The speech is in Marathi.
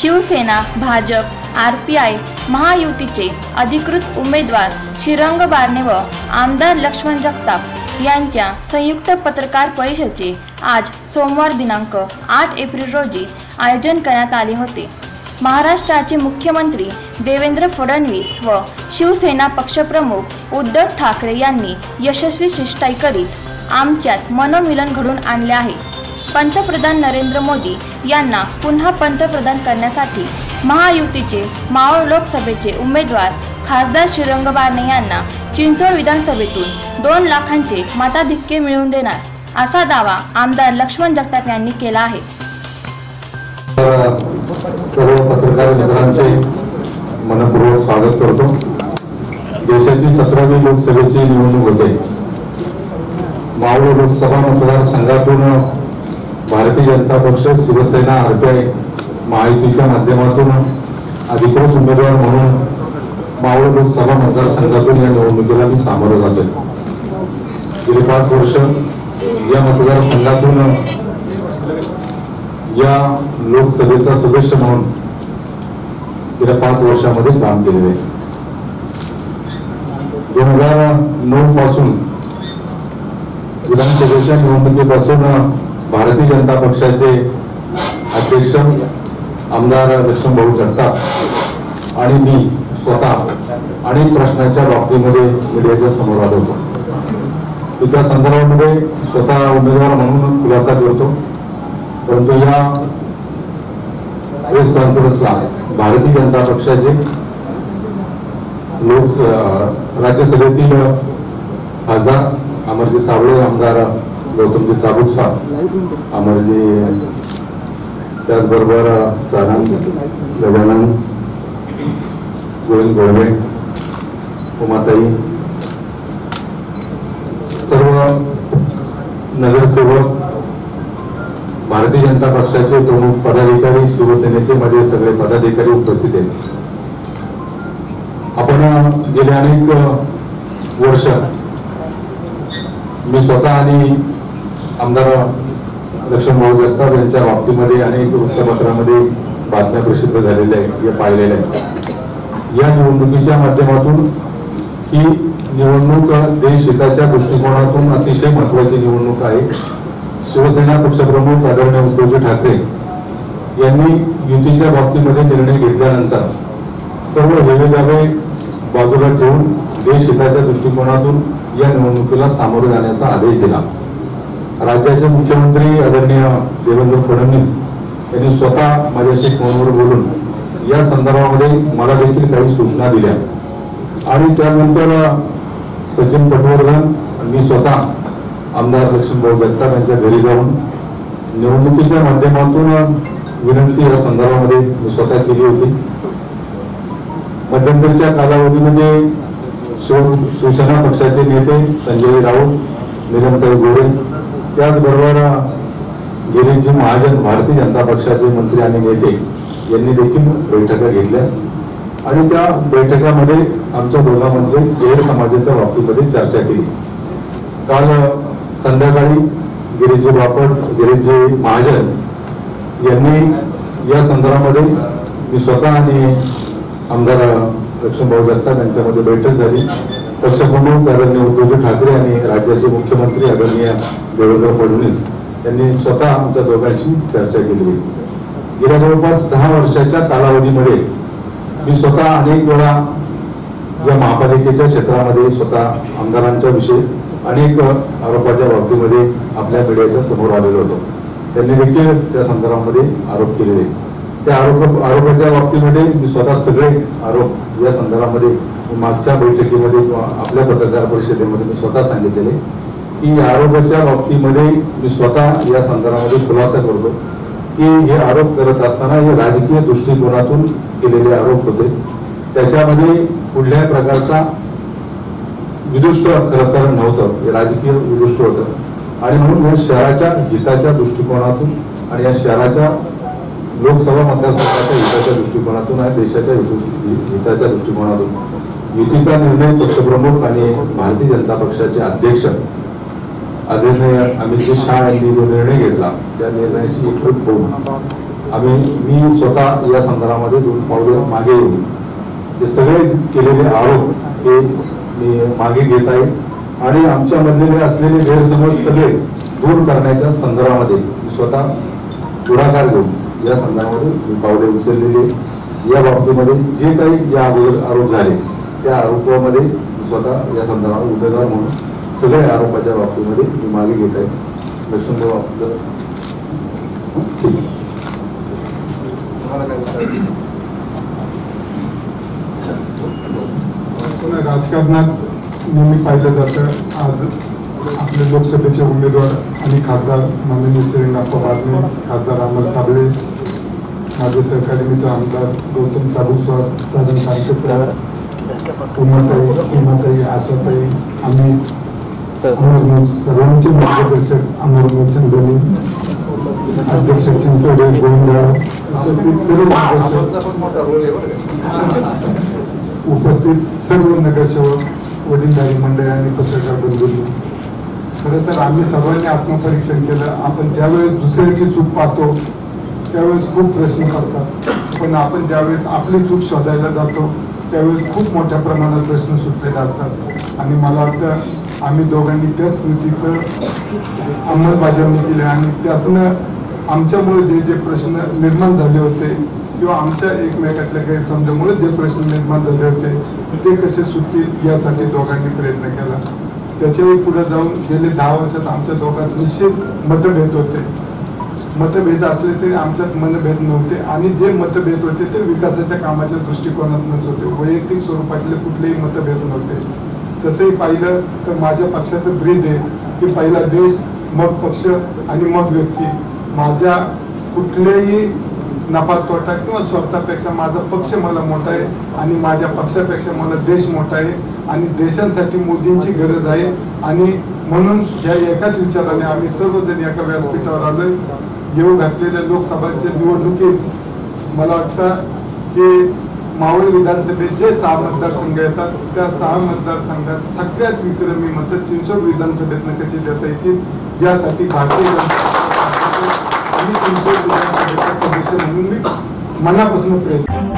Shivsena Bhajap R P I महायुतीचे अधिकृत उमेदवार श्रीरंग बारणे व आमदार लक्ष्मण जगताप यांच्या संयुक्त पत्रकार परिषदेचे आज सोमवार दिनांक आठ एप्रिल रोजी आयोजन करण्यात आले होते. महाराष्ट्राचे मुख्यमंत्री देवेंद्र फडणवीस व शिवसेना पक्षप्रमुख उद्धव ठाकरे यांनी यशस्वी शिष्टाई करीत आमच्यात मनोमिलन घडून आणले आहे. पंतप्रधान नरेंद्र मोदी यांना पुन्हा पंतप्रधान करण्यासाठी महायुतीचे मावळ लोकसभेचे उमेदवार खासदार श्रीरंग बारणे यांना चिंचोड विधानसभेतून दोन लाखांचे मताधिक्य मिळवून देणार असा दावा आमदार लक्ष्मण जगताप यांनी केला आहे. सर्व पत्रकार मित्रांचे मनपूर्वक स्वागत करतो. देशाची सतरावी लोकसभेची निवडणूक होते. मावळ लोकसभा मतदारसंघातून भारतीय जनता पक्ष शिवसेना आरपीआय महायुतीच्या माध्यमातून अधिकृत उमेदवार म्हणून मावळ लोकसभा मतदारसंघातून या निवडणुकीला मी सामोरं जातो गेली पाच वर्ष या मतदारसंघातून या लोकसभेचा सदस्य म्हणून गेल्या पाच वर्षामध्ये काम केलेले आहे. दोन हजार नऊ पासून विधानसभेच्या निवडणुकीपासून भारतीय जनता पक्षाचे अध्यक्ष आमदार लक्ष्मण भाऊ जगताप आणि मी स्वतः अनेक प्रश्नाच्या बाबतीमध्ये मीडियाच्या समोर आलो होतो. त्या संदर्भामध्ये स्वतः उमेदवार म्हणून खुलासा करतो. परंतु या प्रेस कॉन्फरन्सला भारतीय जनता पक्षाचे लोक राज्यसभेतील खासदार अमरजी सावळे आमदार गौतमजी चाबुकसा अमरजी त्याचबरोबर सारंग गजानन गोविंद गोडवे उमाताई सर्व नगरसेवक भारतीय जनता पक्षाचे प्रमुख पदाधिकारी शिवसेनेचे माझे सगळे पदाधिकारी उपस्थित आहेत. आपण गेले अनेक वर्ष मी स्वतः आणि आमदार लक्ष्मण भाऊ जगताप यांच्या बाबतीमध्ये अनेक वृत्तपत्रामध्ये बातम्या प्रसिद्ध झालेल्या आहेत या पाहिलेल्या आहेत. या निवडणुकीच्या माध्यमातून ही निवडणूक देशहिताच्या दृष्टिकोनातून अतिशय महत्वाची निवडणूक आहे. शिवसेना पक्षप्रमुख आदरणीय उद्धवजी ठाकरे यांनी युतीच्या बाबतीमध्ये निर्णय घेतल्यानंतर सर्व हेवेदावे बाजूला ठेवून देशहिताच्या दृष्टिकोनातून या निवडणुकीला सामोरे जाण्याचा आदेश दिला. राज्याचे मुख्यमंत्री आदरणीय देवेंद्र फडणवीस यांनी स्वतः माझ्याशी फोनवर बोलून या संदर्भामध्ये मला देखील काही सूचना दिल्या. आणि त्यानंतर सचिन पटवर्धन मी स्वतः आमदार लक्ष्मीभाऊ जगताप यांच्या घरी जाऊन निवडणुकीच्या माध्यमातून विनंती या संदर्भामध्ये मी स्वतः केली होती. मध्यंतरीच्या कालावधीमध्ये शिवसेना पक्षाचे नेते संजय राऊत निरंतर गोरे त्याचबरोबर गिरीजी महाजन भारतीय जनता पक्षाचे मंत्री आणि नेते यांनी देखील बैठका घेतल्या. आणि त्या बैठकामध्ये आमच्या दोघांमध्ये गैर समाजाच्या बाबतीमध्ये चर्चा केली. काल संध्याकाळी गिरीजी बापट गिरीजी महाजन यांनी या संदर्भामध्ये मी स्वतः आणि आमदार लक्ष्मणभाऊ जगताप यांच्यामध्ये बैठक झाली. पक्षप्रमुख आदरणीय उद्धवजी ठाकरे आणि राज्याचे मुख्यमंत्री आदरणीय देवेंद्र फडणवीस यांनी स्वतः आमच्या दोघांशी चर्चा केली गेल्या जवळपास दहा वर्षाच्या कालावधीमध्ये मी स्वतः अनेक वेळा या महापालिकेच्या क्षेत्रामध्ये स्वतः आमदारांच्या विषयी अनेक आरोपाच्या बाबतीमध्ये आपल्या मीडियाच्या समोर आलेलो होतो. त्यांनी देखील त्या संदर्भामध्ये आरोप केलेले त्या आरोप आरोपाच्या बाबतीमध्ये मी स्वतः सगळे आरोप या संदर्भामध्ये मागच्या बैठकीमध्ये किंवा आपल्या पत्रकार परिषदेमध्ये मी स्वतः सांगितलेले की या आरोपाच्या बाबतीमध्ये मी स्वतः या संदर्भामध्ये खुलासा करतो की हे आरोप करत असताना हे राजकीय दृष्टिकोनातून केलेले आरोप होते. त्याच्यामध्ये कुठल्याही प्रकारचा विदुष्ट खरं तर नव्हतं हे राजकीय विदुष्ट होतं. आणि म्हणून या शहराच्या हिताच्या दृष्टिकोनातून आणि या शहराच्या लोकसभा मतदारसंघाच्या हिताच्या दृष्टिकोनातून आणि देशाच्या हिताच्या दृष्टिकोनातून. युतीचा निर्णय पक्षप्रमुख आणि भारतीय जनता पक्षाचे अध्यक्ष आदरणीय अमित शहा यांनी जो निर्णय घेतला त्या निर्णयाची एकूण होऊन आम्ही मी स्वतः या संदर्भामध्ये दोन पावलं मागे येऊ हे सगळे केलेले आरोप हे मी मागे घेत आहे. आणि आमच्यामधले असलेले गैरसमज सगळे दूर करण्याच्या संदर्भामध्ये स्वतः पुढाकार घेऊन या संदर्भामध्ये मी पावले उचललेले या बाबतीमध्ये जे काही या अगोदर आरोप झाले त्या आरोपामध्ये स्वतः या संदर्भात उमेदवार म्हणून सगळे आरोपाच्या बाबतीमध्ये मी मागे घेत आहे. लक्ष्मणदेव आपलं ठीक राजकारणात नेहमी पाहिलं जातं आज आपले लोकसभेचे उमेदवार आणि खासदार माननीय श्रीरंगाप्पा बारणे खासदार अमर साबळे माझे सहकारी मित्र आमदार गौतम चाबुस्वार साधन सांगतेकर उमाताई सीमाताई आशाताई आम्ही सर्वांचे मार्गदर्शक अमर मोचंदनी अध्यक्ष चिंचोडे गोंधळ उपस्थित सर्व मार्गदर्शक उपस्थित सर्व नगरसेवक वडीलधारी मंडळी आणि पत्रकार बंधू. खरं तर आम्ही सर्वांनी आत्मपरीक्षण केलं. आपण ज्यावेळेस दुसऱ्याची चूक पाहतो त्यावेळेस खूप प्रश्न करतात. पण आपण ज्यावेळेस आपली चूक शोधायला जातो त्यावेळेस खूप मोठ्या प्रमाणात प्रश्न सुटलेले असतात. आणि मला वाटतं आम्ही दोघांनी त्याच कृतीचं अंमलबजावणी केली आणि त्यातनं आमच्यामुळे जे जे प्रश्न निर्माण झाले होते किंवा आमच्या एकमेकातल्या गैरसमजामुळे जे प्रश्न निर्माण झाले होते ते कसे सुटतील यासाठी दोघांनी प्रयत्न केला. त्याच्याही पुढे जाऊन गेले दहा वर्षात आमच्या दोघांत निश्चित मतभेद होते. मतभेद असले तरी आमच्यात मनभेद नव्हते आणि जे मतभेद होते ते विकासाच्या कामाच्या दृष्टिकोनातूनच होते. वैयक्तिक स्वरूपातले कुठलेही मतभेद नव्हते. तसंही पाहिलं तर माझ्या पक्षाचं ब्रीद आहे की पहिला देश मग पक्ष आणि मग व्यक्ती. माझ्या कुठल्याही नफा तोटा किंवा स्वतःपेक्षा माझा पक्ष मला मोठा आहे आणि माझ्या पक्षापेक्षा मला देश मोठा आहे. आणि देशांसाठी मोदींची गरज आहे. आणि म्हणून या एकाच विचाराने आम्ही सर्वजण एका व्यासपीठावर आलोय. येऊ घातलेल्या लोकसभाच्या निवडणुकीत मला वाटतं की मावळ विधानसभेत जे सहा मतदारसंघ येतात त्या सहा मतदारसंघात सगळ्यात विक्रमी मतं चिंचोड विधानसभेतनं कशी देता येतील यासाठी भारतीय जनता पक्षाचे आणि चिंचोड विधानसभेचा सदस्य म्हणून मी मनापासून प्रयत्न